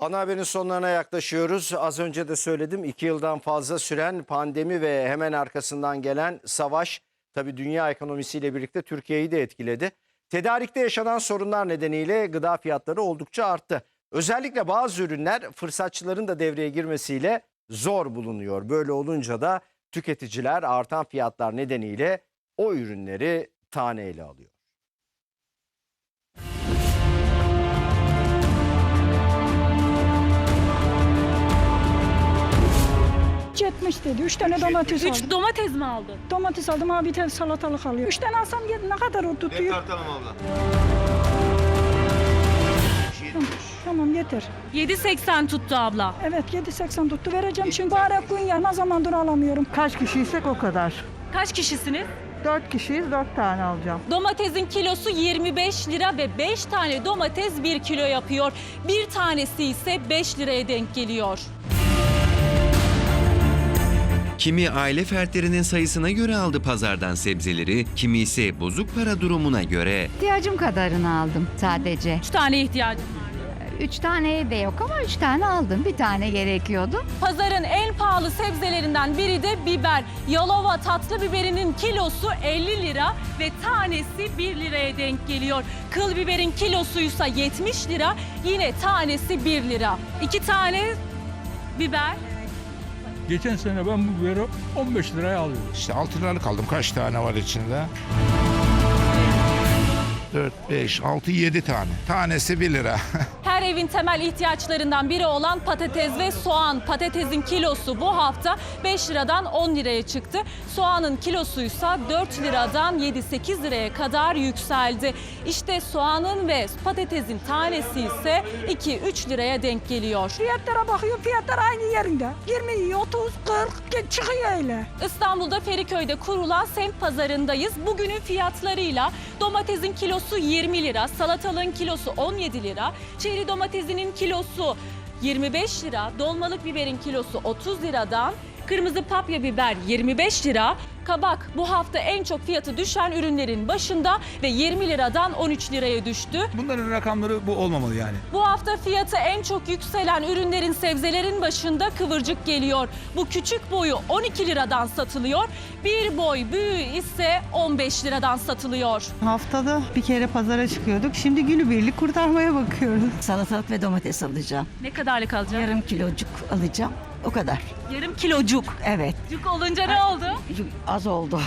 Ana haberin sonlarına yaklaşıyoruz. Az önce de söyledim iki yıldan fazla süren pandemi ve hemen arkasından gelen savaş tabii dünya ekonomisiyle birlikte Türkiye'yi de etkiledi. Tedarikte yaşanan sorunlar nedeniyle gıda fiyatları oldukça arttı. Özellikle bazı ürünler fırsatçıların da devreye girmesiyle zor bulunuyor. Böyle olunca da tüketiciler artan fiyatlar nedeniyle o ürünleri taneyle alıyor. 70 dedi. Üç tane domates aldım. Üç domates mi aldın? Domates aldım abi bir tane salatalık alıyor. Üç tane alsam yedi. ne kadar o Ne tutuyor? tartalım abla? Tamam yeter. 7.80 tuttu abla. Evet 7.80 tuttu vereceğim çünkü bari gün ya ne zamandır alamıyorum. Kaç kişiysek o kadar. Kaç kişisiniz? Dört kişiyiz, dört tane alacağım. Domatesin kilosu 25 lira ve 5 tane domates 1 kilo yapıyor. Bir tanesi ise 5 liraya denk geliyor. Kimi aile fertlerinin sayısına göre aldı pazardan sebzeleri, kimi ise bozuk para durumuna göre. İhtiyacım kadarını aldım sadece. 3 tane ihtiyacım var. Üç tane de yok ama üç tane aldım. Bir tane gerekiyordu. Pazarın en pahalı sebzelerinden biri de biber. Yalova tatlı biberinin kilosu 50 lira ve tanesi 1 liraya denk geliyor. Kıl biberin kilosuysa 70 lira, yine tanesi 1 lira. 2 tane biber Geçen sene ben bu biberi 15 liraya alıyordum. İşte 6 liralık aldım. Kaç tane var içinde? 4, 5, 6, 7 tane. Tanesi 1 lira. Her evin temel ihtiyaçlarından biri olan patates ve soğan. Patatesin kilosu bu hafta 5 liradan 10 liraya çıktı. Soğanın kilosuysa 4 liradan 7-8 liraya kadar yükseldi. İşte soğanın ve patatesin tanesi ise 2-3 liraya denk geliyor. Fiyatlara bakıyor fiyatlar aynı yerinde. 20, 30, 40 çıkıyor öyle. İstanbul'da Feriköy'de kurulan semt pazarındayız. Bugünün fiyatlarıyla domatesin kilosu 20 lira, salatalığın kilosu 17 lira, çeri domatesinin kilosu 25 lira, dolmalık biberin kilosu 30 liradan, kırmızı papya biber 25 lira, kabak bu hafta en çok fiyatı düşen ürünlerin başında ve 20 liradan 13 liraya düştü. Bunların rakamları bu olmamalı yani. Bu hafta fiyatı en çok yükselen ürünlerin sebzelerin başında kıvırcık geliyor. Bu küçük boyu 12 liradan satılıyor. Bir boy büyüğü ise 15 liradan satılıyor. Haftada bir kere pazara çıkıyorduk. Şimdi günübirlik kurtarmaya bakıyoruz. Salatalık ve domates alacağım. Ne kadarlık alacağım? Yarım kilocuk alacağım. O kadar. Yarım kilocuk. Evet. Cuk olunca ne oldu? Az oldu.